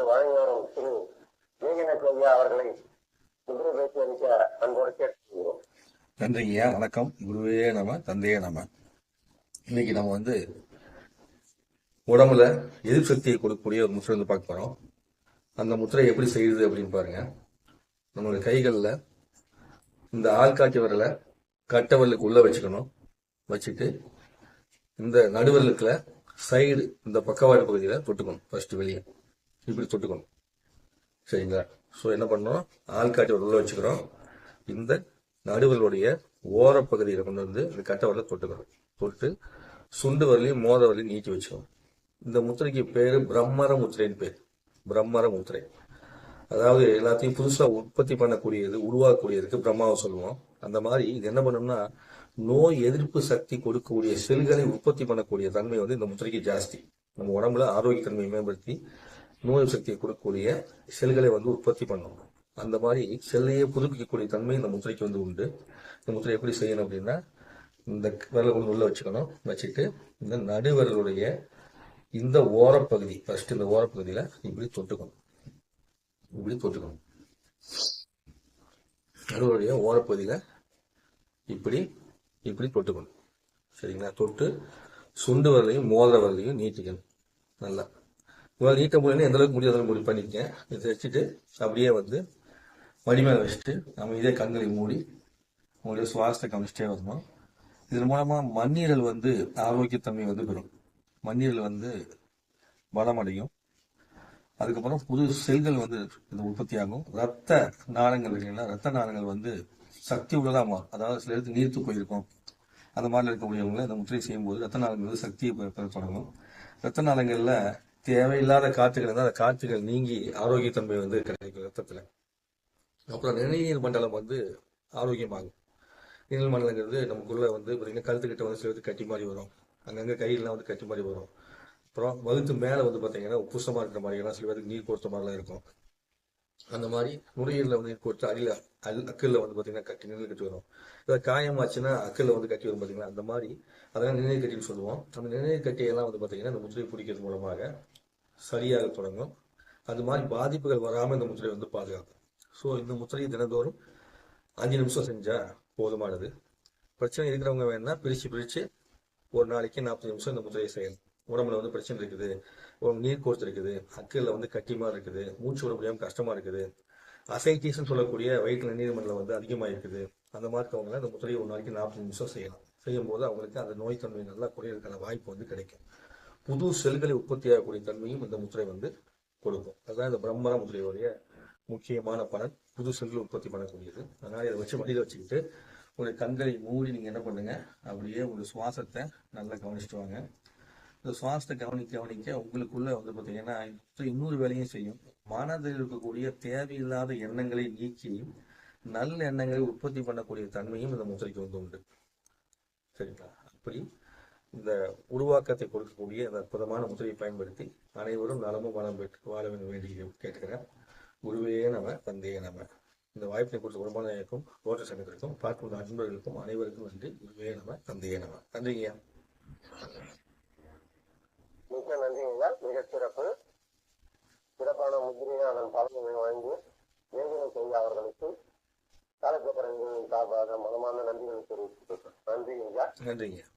என்று வழங்கிவரும் திரு ஏகனக் ஐயா அவர்களை முதிரை பேசி அளிக்க அன்போடு கேட்டுக்கொள்கிறோம். நன்றிங்கய்யா. வணக்கம். குருவே நம தந்தையே நம. இன்னைக்கு நம்ம வந்து உடம்புல எதிர்ப்பு சக்தியை கொடுக்கக்கூடிய ஒரு முத்திரை வந்து பார்க்க போறோம். அந்த முத்திரை எப்படி செய்யுது அப்படின்னு பாருங்க. நம்மளுடைய கைகளில் இந்த ஆள்காட்டி விரலை கட்டவரலுக்கு உள்ள வச்சுக்கணும். வச்சுட்டு இந்த நடுவரலுக்குல சைடு இந்த பக்கவாடு பகுதியில் தொட்டுக்கணும். ஃபர்ஸ்ட் வெளியே. இப்படி தொட்டுக்கணும். சரிங்களா? ஸோ என்ன பண்ணோம் ஆள்காட்டி விரல் உள்ள வச்சுக்கிறோம். இந்த நடுவர்களுடைய ஓரப்பகுதியில் கொண்டு வந்து இந்த கட்டை வரல தொட்டுக்கணும். தொட்டு சுண்டு வரலையும் மோத வரலையும் நீட்டி வச்சுக்கணும். இந்த முத்திரைக்கு பேர் பிரம்மர முத்திரைன்னு பேர். பிரம்மர முத்திரை. அதாவது எல்லாத்தையும் புதுசா உற்பத்தி பண்ணக்கூடியது உருவாக்கக்கூடியதுக்கு பிரம்மாவை சொல்லுவோம். அந்த மாதிரி இது என்ன பண்ணும்னா நோய் எதிர்ப்பு சக்தி கொடுக்கக்கூடிய செல்களை உற்பத்தி பண்ணக்கூடிய தன்மை வந்து இந்த முத்திரைக்கு ஜாஸ்தி. நம்ம உடம்புல ஆரோக்கிய தன்மையை மேம்படுத்தி நோய் சக்தியை கொடுக்கக்கூடிய செல்களை வந்து உற்பத்தி பண்ணும். அந்த மாதிரி செல்லையே புதுப்பிக்கக்கூடிய தன்மை இந்த முத்திரைக்கு வந்து உண்டு. இந்த முத்திரை எப்படி செய்யணும் அப்படின்னா இந்த விரலை கொண்டு உள்ள வச்சுக்கணும். வச்சுட்டு இந்த நடுவிரலுடைய இந்த ஓரப்பகுதி ஃபர்ஸ்ட் இந்த ஓரப்பகுதியில இப்படி தொட்டுக்கணும். இப்படி தொட்டுக்கணும். நடுவருடைய ஓரப்பகுதியில இப்படி இப்படி தொட்டுக்கணும். சரிங்களா? தொட்டு சுண்டு வரலையும் மோதிர வரலையும் நீட்டிக்கணும். நல்லா. உங்களால் நீட்ட முடியல எந்த அளவுக்கு முடியாத முடிவு பண்ணிக்கங்க. இதை வச்சுட்டு அப்படியே வந்து வடிமேல வச்சுட்டு நம்ம இதே கண்களை மூடி உங்களுடைய சுவாசத்தை கவனிச்சிட்டே வரணும். இதன் மூலமா மண்ணீரல் வந்து ஆரோக்கியத்தன்மை வந்து பெறும். மண்ணீரல் வந்து பலமடையும். அதுக்கப்புறம் புது செல்கள் வந்து இது உற்பத்தி ஆகும் ரத்த நாளங்கள் இல்லைங்களா? ரத்த நாளங்கள் வந்து சக்தி உள்ளதாக மாறும். அதாவது சில இடத்துக்கு நீர்த்து போயிருக்கும். அந்த மாதிரி இருக்கக்கூடியவங்களை இந்த முத்திரை செய்யும்போது ரத்த நாளங்கள் வந்து சக்தியை பெற தொடங்கும். ரத்த நாளங்களில் தேவையில்லாத காற்றுகள் இருந்தால் அந்த காற்றுகள் நீங்கி ஆரோக்கியத்தன்மை வந்து கிடைக்கும் ரத்தத்தில். அப்புறம் நிணநீர் மண்டலம் வந்து ஆரோக்கியமாகும். நிழல் மண்டலங்கிறது நமக்குள்ளே வந்து பார்த்தீங்கன்னா கழுத்துக்கிட்ட வந்து சில கட்டி மாதிரி வரும். அங்கங்கே கையெல்லாம் வந்து கட்டி மாதிரி வரும். அப்புறம் வகுத்து மேலே வந்து பார்த்தீங்கன்னா உப்புசமாக இருக்கிற மாதிரியெல்லாம் சில பேருக்கு நீர் கோர்த்த மாதிரிலாம் இருக்கும். அந்த மாதிரி நுரையீரல வந்து நீர் அடியில் அல் அக்கல்ல வந்து பார்த்தீங்கன்னா கட்டி நிழல் கட்டி வரும். இதை காயமாச்சுன்னா அக்கல்ல வந்து கட்டி வரும் பார்த்தீங்கன்னா அந்த மாதிரி அதெல்லாம் நினைவு கட்டின்னு சொல்லுவோம். அந்த நினைவு கட்டியெல்லாம் வந்து பார்த்தீங்கன்னா இந்த முத்திரை பிடிக்கிறது மூலமாக சரியாக தொடங்கும். அது மாதிரி பாதிப்புகள் வராமல் இந்த முத்திரை வந்து பாதுகாக்கும். ஸோ இந்த முத்திரையை தினந்தோறும் அஞ்சு நிமிஷம் செஞ்சால் போதுமானது. பிரச்சனை இருக்கிறவங்க வேணால் பிரித்து பிரித்து ஒரு நாளைக்கு நாற்பது நிமிஷம் இந்த முத்திரையை செய்யணும் உடம்புல வந்து பிரச்சனை இருக்குது. நீர் கோர்த்து இருக்குது. அக்கில் வந்து கட்டிமா இருக்குது. மூச்சு விட முடியாமல் கஷ்டமா இருக்குது. அசைட்டிஸ்ன்னு சொல்லக்கூடிய வயிற்றுல நீர் மண்டலம் வந்து அதிகமாக இருக்குது அந்த மாதிரி இருக்கவங்க இந்த முத்திரையை ஒரு நாளைக்கு நாற்பது நிமிஷம் செய்யலாம். செய்யும் போது அவங்களுக்கு அந்த நோய் தன்மை நல்லா குறையிறதுக்கான வாய்ப்பு வந்து கிடைக்கும். புது செல்களை உற்பத்தி ஆகக்கூடிய தன்மையும் இந்த முத்திரை வந்து கொடுக்கும். அதுதான் இந்த பிரம்மர முத்திரையுடைய முக்கியமான பலன். புது செல்கள் உற்பத்தி பண்ணக்கூடியது. அதனால இதை வச்சு மடியில் வச்சுக்கிட்டு உங்களுடைய கண்களை மூடி நீங்கள் என்ன பண்ணுங்க? அப்படியே உங்களுடைய சுவாசத்தை நல்லா கவனிச்சுட்டு வாங்க. இந்த சுவாசத்தை கவனிக்க கவனிக்க உங்களுக்குள்ள வந்து பார்த்தீங்கன்னா இன்னொரு வேலையும் செய்யும். மனதில் இருக்கக்கூடிய தேவையில்லாத எண்ணங்களை நீக்கி நல்ல எண்ணங்களை உற்பத்தி பண்ணக்கூடிய தன்மையும் இந்த முத்திரைக்கு வந்து உண்டு. சரிங்களா? அப்படி இந்த உருவாக்கத்தை கொடுக்கக்கூடிய இந்த அற்புதமான முத்திரையை பயன்படுத்தி அனைவரும் நலமும் வளம் பெற்று வாழ வேண்டும் வேண்டி கேட்டுக்கிறேன். குருவே நம்ம தந்தையே நம்ம இந்த வாய்ப்பை கொடுத்த குடும்பத்தினருக்கும் ஓட்ட சங்கத்திற்கும் பார்க்கும் நண்பர்களுக்கும் அனைவருக்கும் நன்றி. குருவே நம்ம தந்தையே நம்ம நன்றிங்கய்யா. மிக்க நன்றி ஐயா மிக சிறப்பு. சிறப்பான முத்திரையை அதன் பலனை வழங்கி ஏகனக் ஐயா அவர்களுக்கு காலச்சக்கரங்களின் சார்பாக மனமான நன்றிகளை தெரிவித்துக் கொள்கிறேன். நன்றி ஐயா நன்றிங்கய்யா